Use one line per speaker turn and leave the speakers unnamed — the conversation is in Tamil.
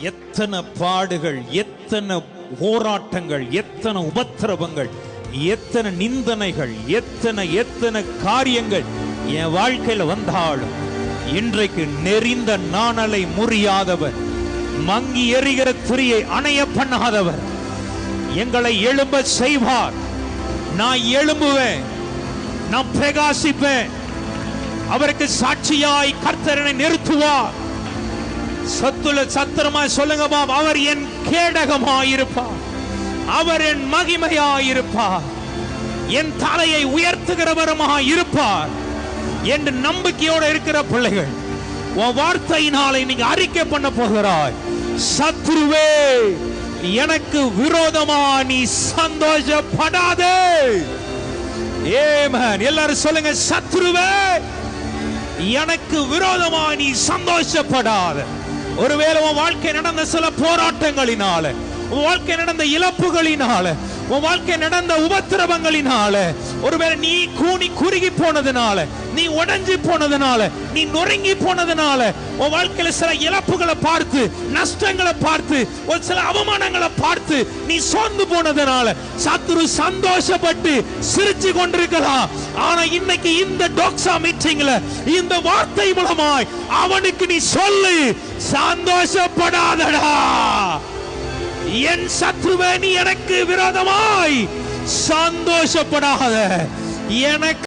எத்தனை பாடுகள் எத்தனை போராட்டங்கள் எத்தனை உபத்திரவங்கள் எத்தனை நிந்தனைகள் எத்தனை எத்தனை காரியங்கள் என் வாழ்க்கையில் வந்தாலும் இன்றைக்கு நெறிந்த நாணலை முறியாதவர் மங்கி எறிகிற திரியை அணைய பண்ணாதவர். எங்களை எழும்ப செய்வார். நான் எழும்புவேன். நான் பிரகாசிப்பேன். அவருக்கு சாட்சியாய் கர்த்தரனை நிறுத்துவார். சத்துல சத்திரமாய் சொல்லுங்க பாப் அவர் என் கேடகமாயிருப்பார். அவர் என் மகிமையாயிருப்பார். என் தலையை உயர்த்துகிறவருமாக இருப்பார் என்று நம்பிக்கையோடு இருக்கிற பிள்ளைகள் உன் வார்த்தையினாலே நீங்க அறிக்கை பண்ண போகிறாய். சத்ருவே எனக்கு விரோதமா நீ சந்தோஷப்படாதே. ஏமன் எல்லாரும் சொல்லுங்க சத்ருவே எனக்கு விரோதமா நீ சந்தோஷப்படாத. ஒருவேளை உன் வாழ்க்கை நடந்த சில போராட்டங்களினால உன் வாழ்க்கை நடந்த இழப்புகளினால உன் வாழ்க்கை நடந்த உபத்திரவங்களினால ஒருவேளை நீ கூனி குறுகி போனதுனால நீ உடஞ்சி போனதுனால நீ நொறுங்கி போனதுனால உன் வாழ்க்கையில சில இழப்புகளை பார்த்து நஷ்டங்களை பார்த்து ஒரு சில அவமானங்களை பார்த்து நீ சோர்ந்து போனதுனால சத்துரு சந்தோஷப்பட்டு சிரிச்சு கொண்டிருக்கலாம். ஆனா இன்னைக்கு இந்த டோக்ஸா மீட்டிங்ல இந்த வார்த்தை மூலமாய் அவனுக்கு நீ சொல்லு சந்தோஷப்படாதடா. என் சத்ருவே நீ எனக்கு விரோதமாய் சந்தோஷப்படாத. எனக்கு